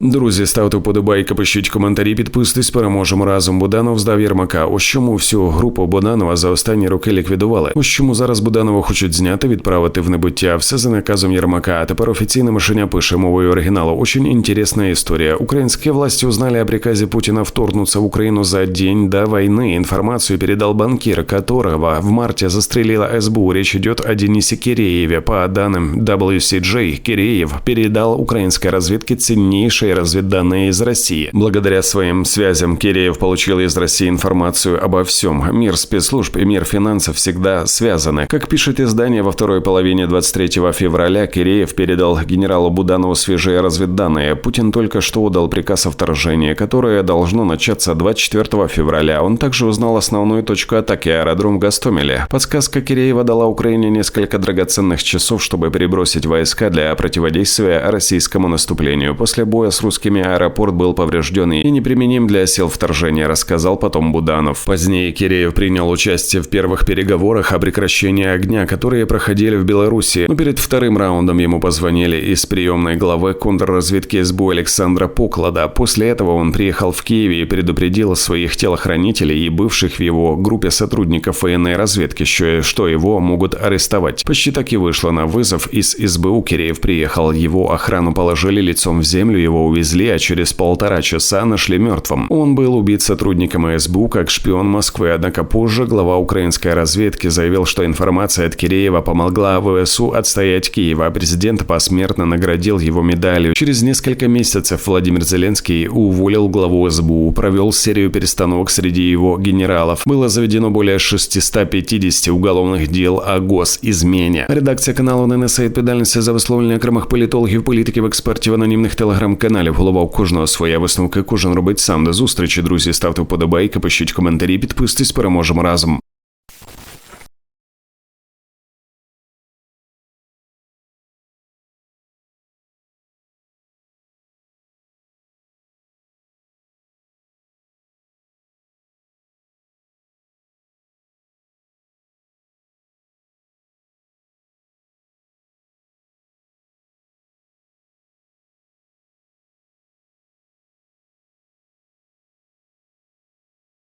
Друзі, ставте вподобайки, пишіть коментарі, підписуйтесь, переможемо разом. Буданов здав Єрмака. Ось чому всю групу Буданова за останні роки ліквідували. Ось чому зараз Буданова хочуть зняти, відправити в небуття. Все за наказом Єрмака. А тепер офіційне мишеня пише мовою оригіналу. Очень интересная история. Украинские власти узнали о приказе Путина вторгнуться в Украину за день до войны. Информацию передал банкир, которого в марте застрелила СБУ. Речь идет о Денисе Кирееве. По данным WCJ, Киреев передал украинской разведке ценнейшие разведданные из России. Благодаря своим связям Киреев получил из России информацию обо всем. Мир спецслужб и мир финансов всегда связаны. Как пишет издание, во второй половине 23 февраля Киреев передал генералу Буданову свежие разведданные. Путин только что удал приказ о вторжении, которое должно начаться 24 февраля. Он также узнал основную точку атаки – аэродром в Гастомеле. Подсказка Киреева дала Украине несколько драгоценных часов, чтобы перебросить войска для противодействия российскому наступлению. После боя с русскими аэропорт был поврежден и неприменим для сил вторжения, рассказал потом Буданов. Позднее Киреев принял участие в первых переговорах о прекращении огня, которые проходили в Беларуси. Но перед вторым раундом ему позвонили из приемной главы контрразведки СБУ Александра Поклада. После этого он приехал в Киев и предупредил своих телохранителей и бывших в его группе сотрудников военной разведки, что его могут арестовать. Почти так и вышло на вызов из СБУ. Киреев приехал, его охрану положили лицом в землю, его увезли, а через полтора часа нашли мертвым. Он был убит сотрудником СБУ как шпион Москвы, однако позже глава украинской разведки заявил, что информация от Киреева помогла ВСУ отстоять Киев, а президент посмертно наградил его медалью. Через несколько месяцев Владимир Зеленский уволил главу СБУ, провел серию перестановок среди его генералов. Было заведено более 650 уголовных дел о госизмене. Редакція каналу не несе відповідальності за висловлення окремих політологів, політиків, експертів анонімних телеграм-каналів. Голова у кожного своя висновки. Кожен робить сам до зустрічі. Друзі, ставте вподобайки, пишіть коментарі, підписуйтесь, переможемо разом.